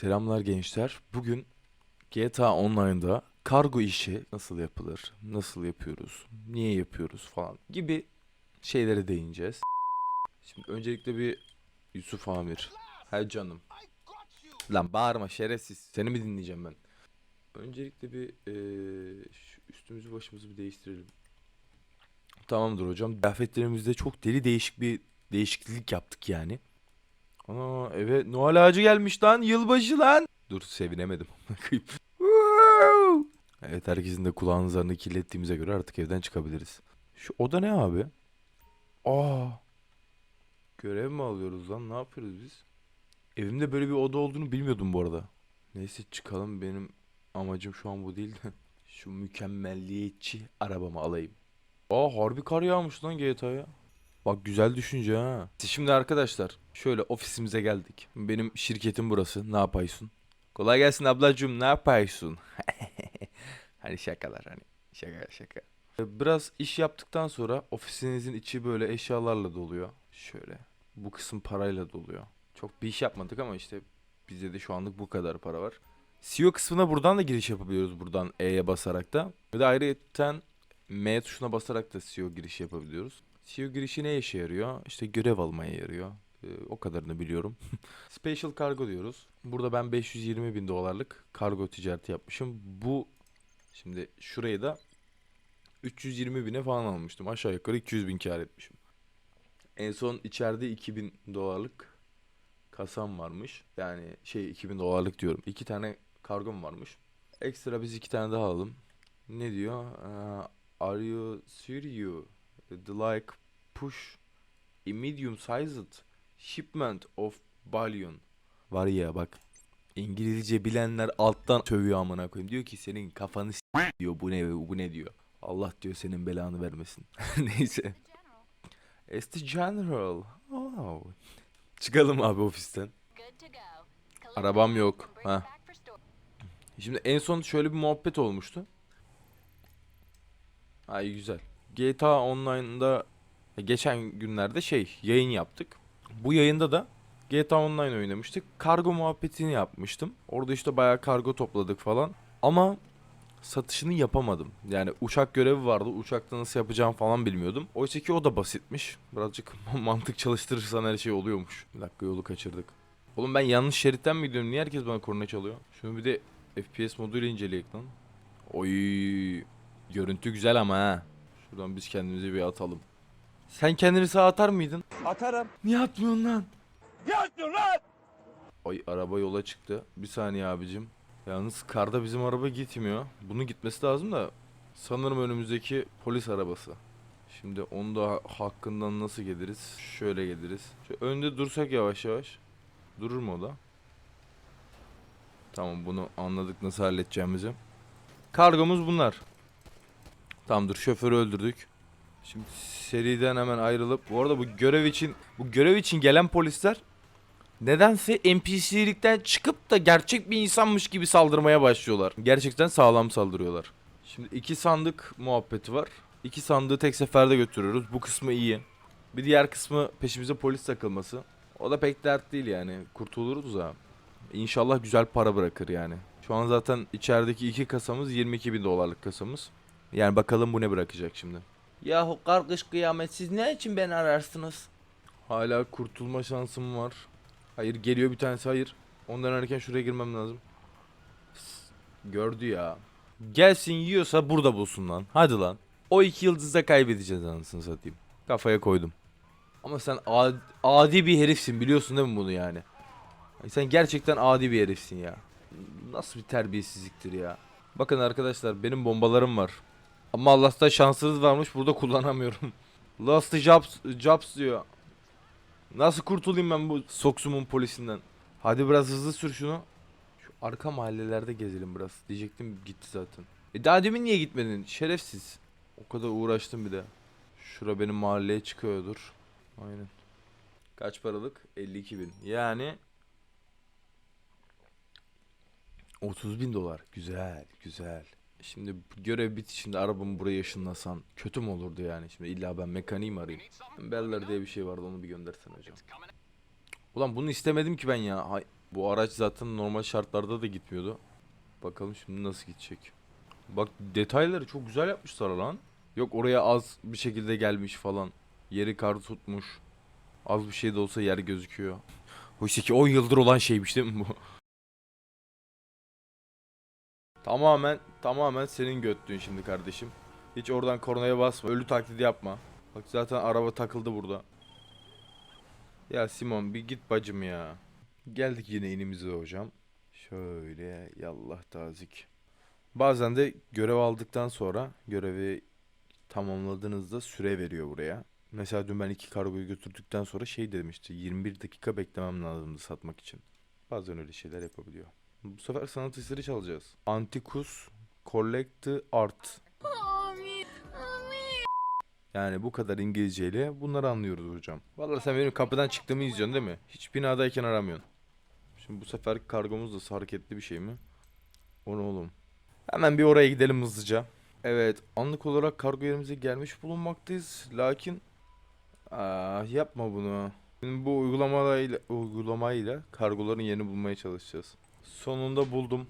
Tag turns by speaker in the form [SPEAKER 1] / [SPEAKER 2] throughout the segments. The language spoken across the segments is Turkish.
[SPEAKER 1] Selamlar gençler. Bugün GTA Online'da kargo işi nasıl yapılır, nasıl yapıyoruz, niye yapıyoruz falan gibi şeylere değineceğiz. Şimdi öncelikle bir Yusuf Amir. Hay canım. Lan bağırma şerefsiz. Seni mi dinleyeceğim ben? Öncelikle bir şu üstümüzü başımızı bir değiştirelim. Tamamdır hocam. Kıyafetlerimizde çok deli değişik bir değişiklik yaptık yani. Ana eve Noel ağacı gelmiş lan. Yılbaşı lan. Dur sevinemedim. Evet herkesin de kulağının zarını kirlettiğimize göre artık evden çıkabiliriz. Şu oda ne abi? Aa. Görev mi alıyoruz lan? Ne yapıyoruz biz? Evimde böyle bir oda olduğunu bilmiyordum bu arada. Neyse çıkalım benim amacım şu an bu değil de. Şu mükemmelliyetçi arabamı alayım. Aa harbi kar yağmış lan GTA'ya. Bak güzel düşünce ha. Şimdi arkadaşlar şöyle ofisimize geldik. Benim şirketim burası. Ne yapıyorsun? Kolay gelsin ablacığım. Ne yapıyorsun? hani şakalar hani. Şaka şaka. Biraz iş yaptıktan sonra ofisinizin içi böyle eşyalarla doluyor. Şöyle. Bu kısım parayla doluyor. Çok bir iş yapmadık ama işte bizde de şu anlık bu kadar para var. CEO kısmına buradan da giriş yapabiliyoruz buradan E'ye basarak da. Ve de ayrıca M tuşuna basarak da CEO girişi yapabiliyoruz. CEO girişi ne işe yarıyor? İşte görev almaya yarıyor. Ee, o kadarını biliyorum. Special Cargo diyoruz. Burada ben 520 bin dolarlık kargo ticareti yapmışım. Bu şimdi şurayı da 320 bine falan almıştım. Aşağı yukarı 200 bin kar etmişim. En son içeride 2000 dolarlık kasam varmış. Yani şey 2000 dolarlık diyorum. İki tane kargom varmış. Ekstra biz iki tane daha alalım. Ne diyor? Ee, Are you serious? The like push a medium sized shipment of bullion. Var ya bak İngilizce bilenler alttan sövüyor amına koyayım. Diyor ki senin kafanı s- diyor bu ne bu ne diyor. Allah diyor senin belanı vermesin. Neyse. It's the general. Oh. Çıkalım abi ofisten. Arabam yok. Ha. Şimdi en son şöyle bir muhabbet olmuştu. Ay güzel. GTA Online'da geçen günlerde şey yayın yaptık. Bu yayında da GTA Online oynamıştık. Kargo muhabbetini yapmıştım. Orada işte bayağı kargo topladık falan. Ama satışını yapamadım. Yani uçak görevi vardı. Uçakta nasıl yapacağım falan bilmiyordum. Oysa ki o da basitmiş. Birazcık mantık çalıştırırsan her şey oluyormuş. Bir dakika yolu kaçırdık. Oğlum ben yanlış şeritten mi gidiyorum? Niye herkes bana korna çalıyor? Şunu bir de FPS moduyla inceleyek lan. Oy görüntü güzel ama ha. Şuradan biz kendimize bir atalım. Sen kendini sağa atar mıydın?
[SPEAKER 2] Atarım.
[SPEAKER 1] Niye atmıyorsun lan?
[SPEAKER 2] Yaptın lan.
[SPEAKER 1] Ay araba yola çıktı. Bir saniye abicim. Yalnız karda bizim araba gitmiyor. Bunun gitmesi lazım da sanırım önümüzdeki polis arabası. Şimdi onu da hakkından nasıl geliriz? Şöyle geliriz. Şu önde dursak yavaş yavaş. Durur mu o da? Tamam bunu anladık nasıl halledeceğimizi. Kargomuz bunlar. Tamamdır şoförü öldürdük. Şimdi seriden hemen ayrılıp bu arada bu görev için bu görev için gelen polisler nedense NPC'likten çıkıp da gerçek bir insanmış gibi saldırmaya başlıyorlar. Gerçekten sağlam saldırıyorlar. Şimdi iki sandık muhabbeti var. İki sandığı tek seferde götürüyoruz. Bu kısmı iyi. Bir diğer kısmı peşimize polis takılması. O da pek dert değil yani. Kurtuluruz ha. İnşallah güzel para bırakır yani. Şu an zaten içerideki iki kasamız 22 bin dolarlık kasamız. Yani bakalım bu ne bırakacak şimdi. Yahu kargış kıyamet siz ne için beni ararsınız? Hala kurtulma şansım var. Hayır geliyor bir tanesi hayır. Ondan erken şuraya girmem lazım. S- Gördü ya. Gelsin yiyorsa burada bulsun lan. Hadi lan. O iki yıldızda kaybedeceğiz anasını satayım. Kafaya koydum. Ama sen adi, adi bir herifsin biliyorsun değil mi bunu yani? Sen gerçekten adi bir herifsin ya. Nasıl bir terbiyesizliktir ya. Bakın arkadaşlar benim bombalarım var. Ama Allah'tan şansınız varmış burada kullanamıyorum. Last jobs, jobs diyor. Nasıl kurtulayım ben bu Soksumun polisinden? Hadi biraz hızlı sür şunu. Şu arka mahallelerde gezelim biraz. Diyecektim gitti zaten. E daha demin niye gitmedin? Şerefsiz. O kadar uğraştım bir de. Şura benim mahalleye çıkıyordur. Aynen. Kaç paralık? 52 bin. Yani 30 bin dolar. Güzel, güzel. Şimdi görev bitişinde arabamı buraya ışınlasan kötü mü olurdu yani? Şimdi illa ben mekaniği mi arayayım? Beller diye bir şey vardı onu bir göndersen hocam. Ulan bunu istemedim ki ben ya. Hay Bu araç zaten normal şartlarda da gitmiyordu. Bakalım şimdi nasıl gidecek. Bak detayları çok güzel yapmışlar lan. Yok oraya az bir şekilde gelmiş falan. Yeri kar tutmuş. Az bir şey de olsa yer gözüküyor. Oysa ki 10 yıldır olan şeymiş değil mi bu? Tamamen tamamen senin göttüğün şimdi kardeşim. Hiç oradan kornaya basma. Ölü taklidi yapma. Bak zaten araba takıldı burada. Ya Simon bir git bacım ya. Geldik yine inimize hocam. Şöyle yallah tazik. Bazen de görev aldıktan sonra görevi tamamladığınızda süre veriyor buraya. Mesela dün ben iki kargoyu götürdükten sonra şey demişti. 21 dakika beklemem lazımdı satmak için. Bazen öyle şeyler yapabiliyor. Bu sefer sanat eseri çalacağız. Antikus Collect Art. Yani bu kadar İngilizceyle bunları anlıyoruz hocam. Vallahi sen benim kapıdan çıktığımı izliyorsun değil mi? Hiç binadayken aramıyorsun. Şimdi bu sefer kargomuz da hareketli bir şey mi? O ne oğlum? Hemen bir oraya gidelim hızlıca. Evet, anlık olarak kargo yerimize gelmiş bulunmaktayız. Lakin ah yapma bunu. Şimdi bu uygulamayla uygulamayla kargoların yerini bulmaya çalışacağız. Sonunda buldum.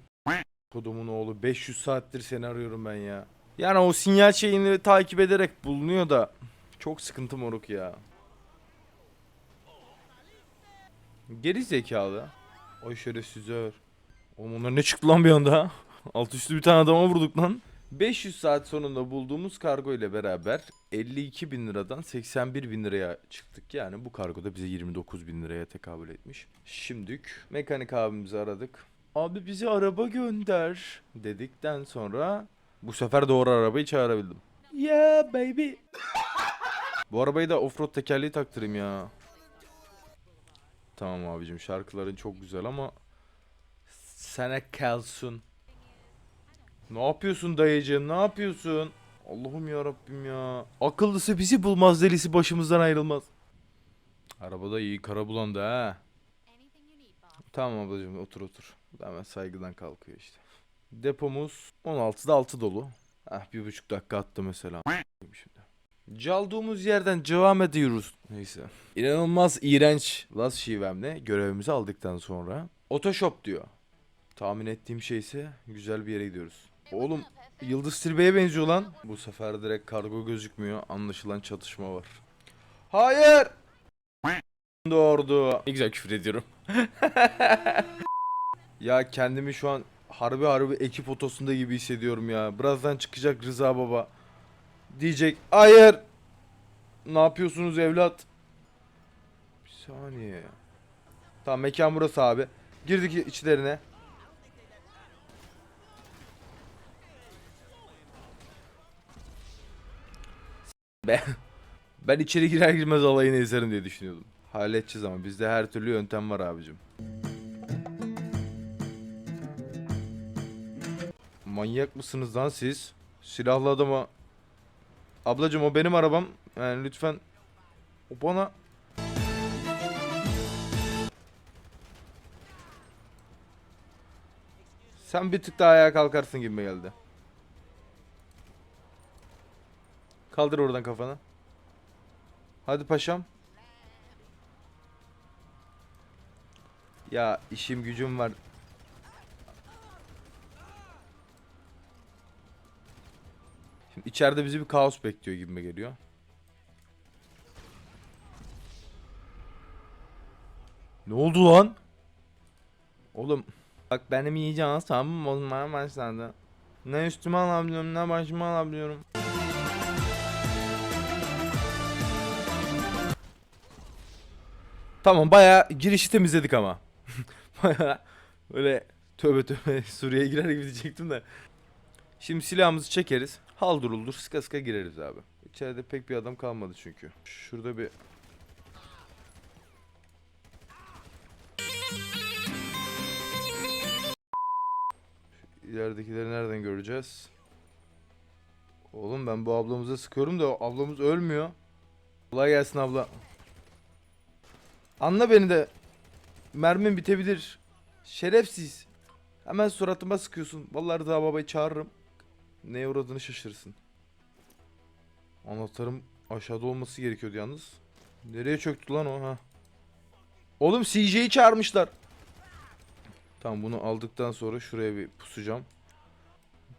[SPEAKER 1] Kodumun oğlu 500 saattir seni arıyorum ben ya. Yani o sinyal şeyini takip ederek bulunuyor da çok sıkıntı moruk ya. Geri zekalı. Oy şerefsizler. Oğlum onlar ne çıktı lan bir anda? Alt üstü bir tane adama vurduk lan. 500 saat sonunda bulduğumuz kargo ile beraber 52 bin liradan 81 bin liraya çıktık. Yani bu kargo da bize 29 bin liraya tekabül etmiş. Şimdilik mekanik abimizi aradık. Abi bize araba gönder dedikten sonra bu sefer doğru arabayı çağırabildim. Yeah baby. bu arabayı da offroad tekerleği taktırayım ya. Tamam abicim şarkıların çok güzel ama sana kalsın. Ne yapıyorsun dayıcığım ne yapıyorsun? Allah'ım ya Rabbim ya. Akıllısı bizi bulmaz delisi başımızdan ayrılmaz. Arabada iyi kara bulandı ha. Tamam ablacığım otur otur. Hemen saygıdan kalkıyor işte. Depomuz 16'da 6 dolu. Ah bir buçuk dakika attı mesela. Şimdi. Caldığımız yerden devam ediyoruz. Neyse. İnanılmaz iğrenç Laz şivemle görevimizi aldıktan sonra Otoshop diyor. Tahmin ettiğim şey ise güzel bir yere gidiyoruz. Oğlum Yıldız Tilbe'ye benziyor lan. Bu sefer direkt kargo gözükmüyor. Anlaşılan çatışma var. Hayır! Doğurdu. Ne güzel küfür ediyorum. ya kendimi şu an harbi harbi ekip otosunda gibi hissediyorum ya. Birazdan çıkacak Rıza Baba. Diyecek hayır. Ne yapıyorsunuz evlat? Bir saniye. Tamam mekan burası abi. Girdik içlerine. Ben, ben içeri girer girmez olayını izlerim diye düşünüyordum. Halledeceğiz ama bizde her türlü yöntem var abicim. Manyak mısınız lan siz? Silahlı adama... Ablacım o benim arabam. Yani lütfen... O bana... Sen bir tık daha ayağa kalkarsın gibi geldi. Kaldır oradan kafanı. Hadi paşam. Ya işim gücüm var. Şimdi içeride bizi bir kaos bekliyor gibime geliyor. Ne oldu lan? Oğlum bak benim yiyeceğim asabım bozmaya başladı. Ne üstüme alabiliyorum ne başıma alabiliyorum. Tamam bayağı girişi temizledik ama. bayağı böyle tövbe tövbe Suriye'ye girer gibi diyecektim de. Şimdi silahımızı çekeriz. Hal duruldur sıka sıka gireriz abi. İçeride pek bir adam kalmadı çünkü. Şurada bir İleridekileri nereden göreceğiz? Oğlum ben bu ablamıza sıkıyorum da ablamız ölmüyor. Kolay gelsin abla. Anla beni de. Mermim bitebilir. Şerefsiz. Hemen suratıma sıkıyorsun. Vallahi Rıza babayı çağırırım. Neye uğradığını şaşırırsın. Anahtarım aşağıda olması gerekiyordu yalnız. Nereye çöktü lan o ha? Oğlum CJ'yi çağırmışlar. Tamam bunu aldıktan sonra şuraya bir pusacağım.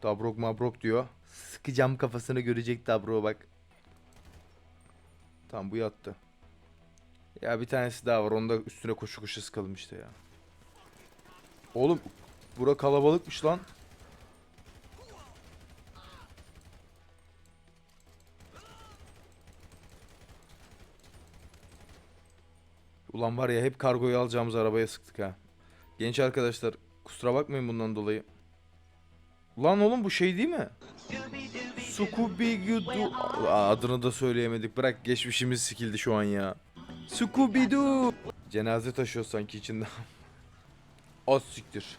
[SPEAKER 1] Dabrok mabrok diyor. Sıkacağım kafasını görecek Dabrok'a bak. Tamam bu yattı. Ya bir tanesi daha var. Onu da üstüne koşu koşu sıkalım işte ya. Oğlum bura kalabalıkmış lan. Ulan var ya hep kargoyu alacağımız arabaya sıktık ha. Genç arkadaşlar kusura bakmayın bundan dolayı. Ulan oğlum bu şey değil mi? Scooby-Doo. Aa, Adını da söyleyemedik. Bırak geçmişimiz sikildi şu an ya. Scooby-Doo. Cenaze taşıyor sanki içinde. Az siktir.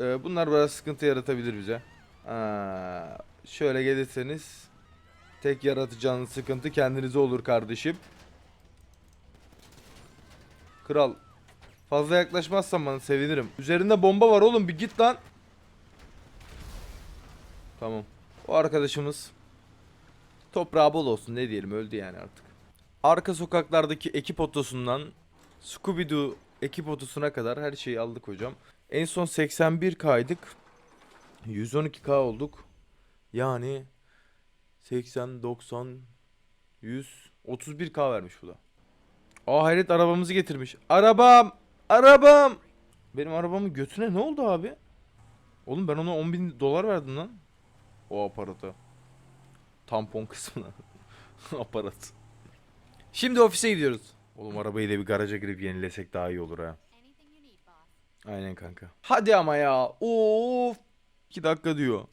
[SPEAKER 1] Ee, bunlar biraz sıkıntı yaratabilir bize. Aa, şöyle gelirseniz tek yaratacağınız sıkıntı kendinize olur kardeşim. Kral fazla yaklaşmazsan bana sevinirim. Üzerinde bomba var oğlum bir git lan. Tamam. O arkadaşımız toprağı bol olsun ne diyelim öldü yani artık. Arka sokaklardaki ekip otosundan Scooby-Doo ekip otosuna kadar her şeyi aldık hocam. En son 81 kaydık. 112k olduk. Yani 80, 90, 100, 31k vermiş bu da. Aa hayret arabamızı getirmiş. Arabam! Arabam! Benim arabamın götüne ne oldu abi? Oğlum ben ona 10 bin dolar verdim lan. O aparata. Tampon kısmına. Aparat. Şimdi ofise gidiyoruz. Oğlum arabayı da bir garaja girip yenilesek daha iyi olur ha. Aynen kanka. Hadi ama ya. Of. 2 dakika diyor.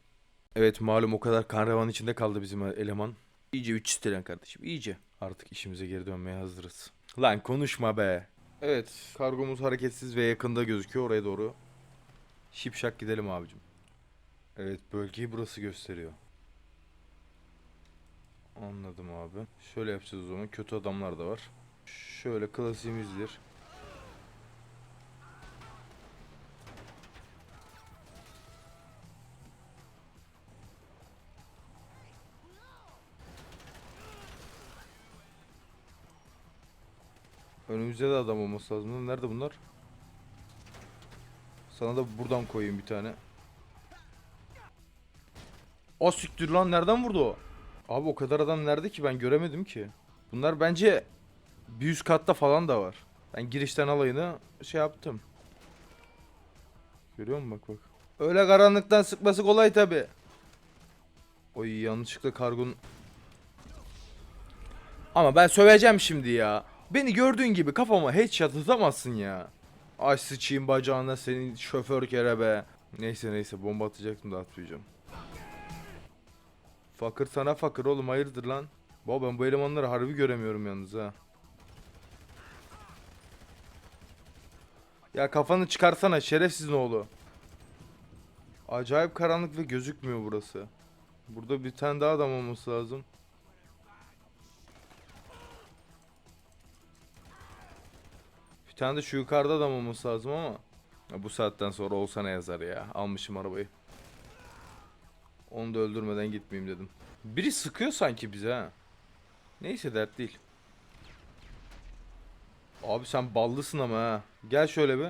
[SPEAKER 1] Evet malum o kadar karnavan içinde kaldı bizim eleman. İyice 3 stelen kardeşim iyice. Artık işimize geri dönmeye hazırız. Lan konuşma be. Evet kargomuz hareketsiz ve yakında gözüküyor oraya doğru. Şipşak gidelim abicim. Evet bölgeyi burası gösteriyor. Anladım abi. Şöyle yapacağız o zaman. Kötü adamlar da var. Şöyle klasiğimizdir. Önümüzde de adam olması lazım. Nerede bunlar? Sana da buradan koyayım bir tane. O siktir lan nereden vurdu o? Abi o kadar adam nerede ki ben göremedim ki. Bunlar bence bir üst katta falan da var. Ben girişten alayını şey yaptım. Görüyor musun bak bak. Öyle karanlıktan sıkması kolay tabi. Oy yanlışlıkla kargon... Ama ben söveceğim şimdi ya. Beni gördüğün gibi kafama headshot atamazsın ya. Ay sıçayım bacağına senin şoför kere be. Neyse neyse bomba atacaktım da atmayacağım. Fakir sana fakir oğlum hayırdır lan. Baba ben bu elemanları harbi göremiyorum yalnız ha. Ya kafanı çıkarsana şerefsiz oğlu. Acayip karanlık ve gözükmüyor burası. Burada bir tane daha adam olması lazım. Bir tane de şu yukarıda adam olması lazım ama. Bu saatten sonra olsa ne yazar ya. Almışım arabayı. Onu da öldürmeden gitmeyeyim dedim. Biri sıkıyor sanki bize ha. Neyse dert değil. Abi sen ballısın ama ha. Gel şöyle bir.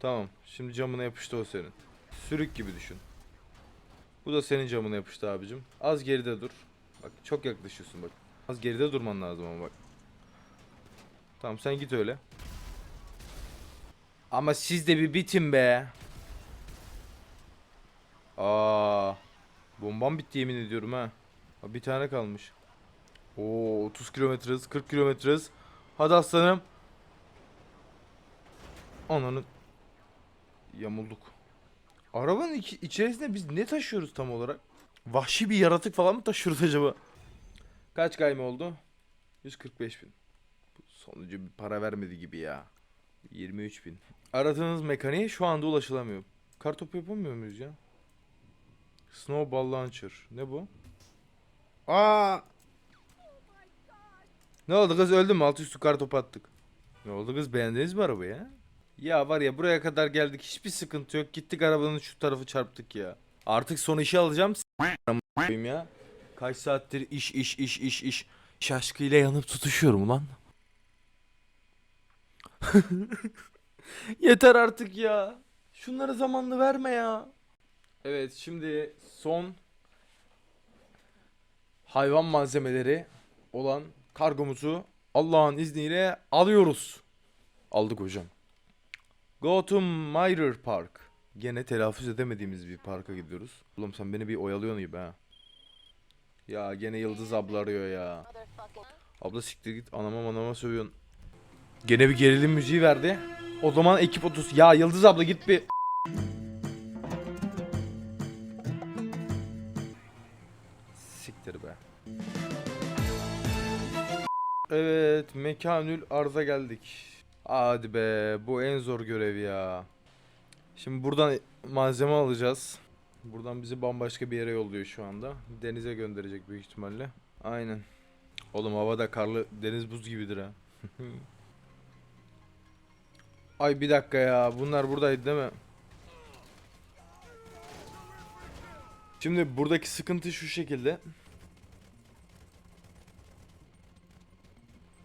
[SPEAKER 1] Tamam. Şimdi camına yapıştı o senin. Sürük gibi düşün. Bu da senin camına yapıştı abicim. Az geride dur. Bak çok yaklaşıyorsun bak. Az geride durman lazım ama bak. Tamam sen git öyle. Ama siz de bir bitin be. Aa, bombam bitti yemin ediyorum ha. Bir tane kalmış. Oo 30 kilometre hız, 40 kilometre hız. Hadi aslanım. Ananın yamulduk. Arabanın içi- içerisinde biz ne taşıyoruz tam olarak? Vahşi bir yaratık falan mı taşıyoruz acaba? Kaç kayma oldu? 145 bin. Bu sonucu bir para vermedi gibi ya. 23 bin. Aradığınız mekaniğe şu anda ulaşılamıyor. Kartopu yapamıyor muyuz ya? Snowball Launcher. Ne bu? Aa! Ne oldu kız öldü mü? Altı üstü kartopu attık. Ne oldu kız beğendiniz mi arabayı ha? Ya var ya buraya kadar geldik hiçbir sıkıntı yok. Gittik arabanın şu tarafı çarptık ya. Artık son işi alacağım. S- koyayım ya. Kaç saattir iş iş iş iş iş. İş aşkıyla yanıp tutuşuyorum lan. Yeter artık ya. Şunlara zamanlı verme ya. Evet şimdi son hayvan malzemeleri olan kargomuzu Allah'ın izniyle alıyoruz. Aldık hocam. Go to Myrer Park. Gene telaffuz edemediğimiz bir parka gidiyoruz. Oğlum sen beni bir oyalıyorsun gibi ha. Ya gene Yıldız abla arıyor ya. Abla siktir git anama manama sövüyorsun. Gene bir gerilim müziği verdi. O zaman ekip 30. Ya Yıldız abla git bir. Evet, mekanül arza geldik. Hadi be, bu en zor görev ya. Şimdi buradan malzeme alacağız. Buradan bizi bambaşka bir yere yolluyor şu anda. Denize gönderecek büyük ihtimalle. Aynen. Oğlum havada karlı deniz buz gibidir ha. Ay bir dakika ya. Bunlar buradaydı değil mi? Şimdi buradaki sıkıntı şu şekilde.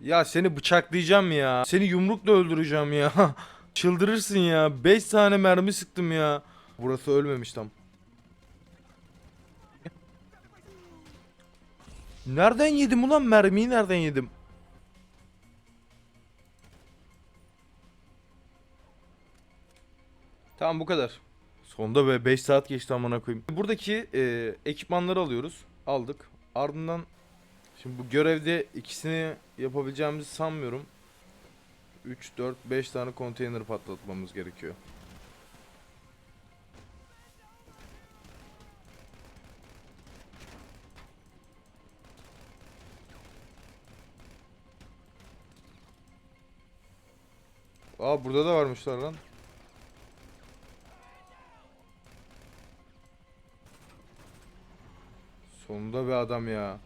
[SPEAKER 1] Ya seni bıçaklayacağım ya. Seni yumrukla öldüreceğim ya. Çıldırırsın ya. 5 tane mermi sıktım ya. Burası ölmemiş tam. Nereden yedim ulan mermiyi nereden yedim? Tamam bu kadar. Sonda be 5 saat geçti amına koyayım. Buradaki e, ekipmanları alıyoruz. Aldık. Ardından şimdi bu görevde ikisini yapabileceğimizi sanmıyorum. 3 4 5 tane konteyner patlatmamız gerekiyor. Aa burada da varmışlar lan. Sonunda bir adam ya.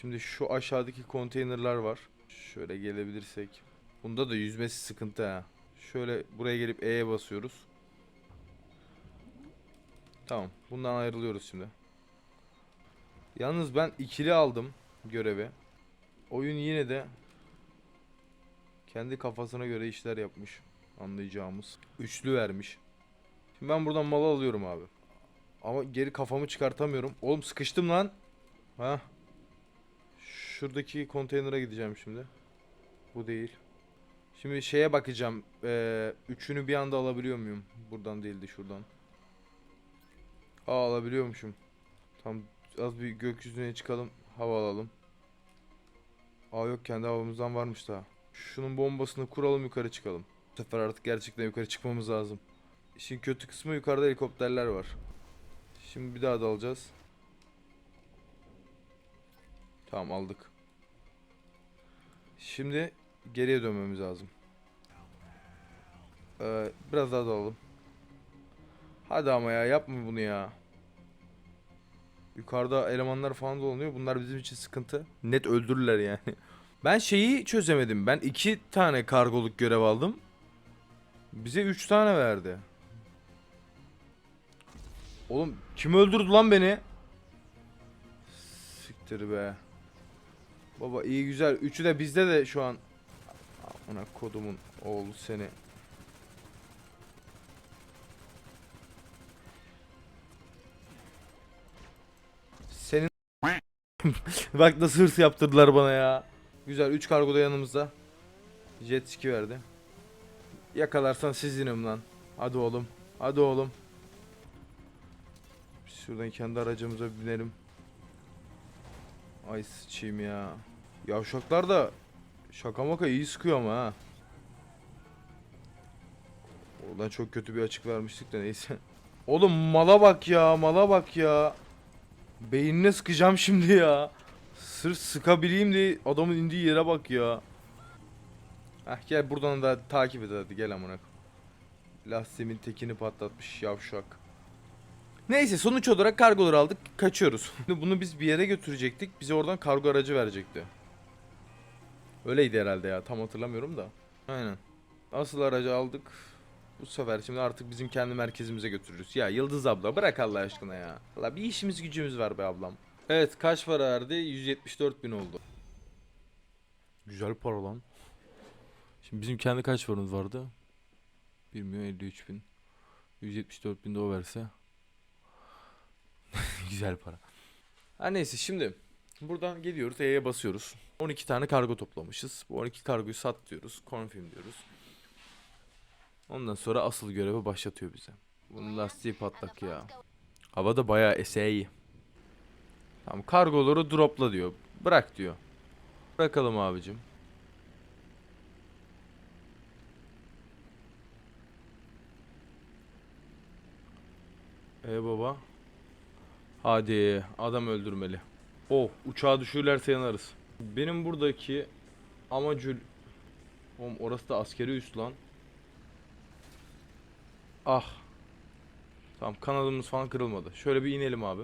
[SPEAKER 1] Şimdi şu aşağıdaki konteynerlar var. Şöyle gelebilirsek. Bunda da yüzmesi sıkıntı ha. Şöyle buraya gelip E'ye basıyoruz. Tamam. Bundan ayrılıyoruz şimdi. Yalnız ben ikili aldım görevi. Oyun yine de kendi kafasına göre işler yapmış. Anlayacağımız. Üçlü vermiş. Şimdi ben buradan malı alıyorum abi. Ama geri kafamı çıkartamıyorum. Oğlum sıkıştım lan. Ha. Şuradaki konteynere gideceğim şimdi. Bu değil. Şimdi şeye bakacağım. Ee, üçünü bir anda alabiliyor muyum? Buradan değildi şuradan. Aa alabiliyormuşum. Tam az bir gökyüzüne çıkalım. Hava alalım. Aa yok kendi havamızdan varmış daha. Şunun bombasını kuralım yukarı çıkalım. Bu sefer artık gerçekten yukarı çıkmamız lazım. İşin kötü kısmı yukarıda helikopterler var. Şimdi bir daha da alacağız. Tamam aldık. Şimdi geriye dönmemiz lazım. Ee, biraz daha dalalım. Hadi ama ya yapma bunu ya. Yukarıda elemanlar falan dolanıyor. Bunlar bizim için sıkıntı. Net öldürürler yani. Ben şeyi çözemedim. Ben iki tane kargoluk görev aldım. Bize üç tane verdi. Oğlum kim öldürdü lan beni? Siktir be. Baba iyi güzel. Üçü de bizde de şu an. Amına kodumun oğlu seni. Senin Bak nasıl hırs yaptırdılar bana ya. Güzel 3 kargo da yanımızda. Jet ski verdi. Yakalarsan sizinim lan. Hadi oğlum. Hadi oğlum. Şuradan kendi aracımıza binelim. Ay sıçayım ya. Yavşaklar da şaka maka iyi sıkıyor ama ha. Oradan çok kötü bir açık vermiştik de neyse. Oğlum mala bak ya mala bak ya. Beynine sıkacağım şimdi ya. Sırf sıkabileyim diye adamın indiği yere bak ya. Heh gel buradan da takip et hadi gel amına. Lastiğimin tekini patlatmış yavşak. Neyse sonuç olarak kargoları aldık kaçıyoruz. Bunu biz bir yere götürecektik. Bize oradan kargo aracı verecekti. Öyleydi herhalde ya tam hatırlamıyorum da. Aynen. Asıl aracı aldık. Bu sefer şimdi artık bizim kendi merkezimize götürürüz. Ya Yıldız abla bırak Allah aşkına ya. Valla bir işimiz gücümüz var be ablam. Evet kaç para verdi? 174 bin oldu. Güzel para lan. Şimdi bizim kendi kaç paramız vardı? 1 milyon 53 bin. 174 bin de o verse. Güzel para. Ha neyse şimdi buradan geliyoruz E'ye basıyoruz. 12 tane kargo toplamışız. Bu 12 kargoyu sat diyoruz. Confirm diyoruz. Ondan sonra asıl görevi başlatıyor bize. Bunun lastiği patlak ya. Havada bayağı eseyi. Tamam kargoları dropla diyor. Bırak diyor. Bırakalım abicim. E baba. Hadi adam öldürmeli. Oh uçağı düşürürlerse yanarız. Benim buradaki amacı... Oğlum orası da askeri üs lan. Ah. Tamam kanadımız falan kırılmadı. Şöyle bir inelim abi.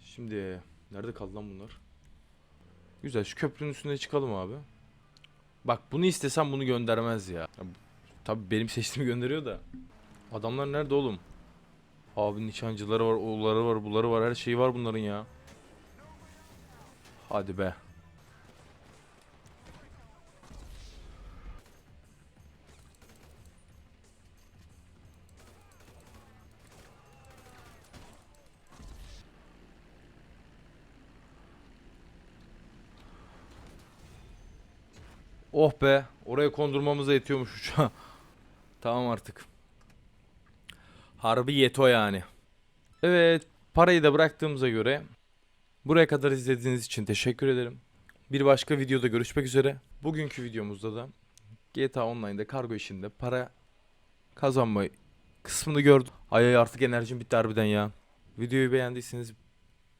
[SPEAKER 1] Şimdi nerede kaldı lan bunlar? Güzel şu köprünün üstüne çıkalım abi. Bak bunu istesem bunu göndermez ya Tabi benim seçtiğimi gönderiyor da. Adamlar nerede oğlum? Abi nişancıları var, oğulları var, buları var, her şeyi var bunların ya. Hadi be. Oh be, oraya kondurmamıza yetiyormuş uçağı. tamam artık. Harbi yeto yani. Evet, parayı da bıraktığımıza göre buraya kadar izlediğiniz için teşekkür ederim. Bir başka videoda görüşmek üzere. Bugünkü videomuzda da GTA Online'da kargo işinde para kazanma kısmını gördüm. Ay ay artık enerjim bitti harbiden ya. Videoyu beğendiyseniz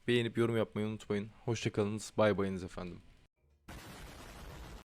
[SPEAKER 1] beğenip yorum yapmayı unutmayın. Hoşçakalınız. Bay bayınız efendim.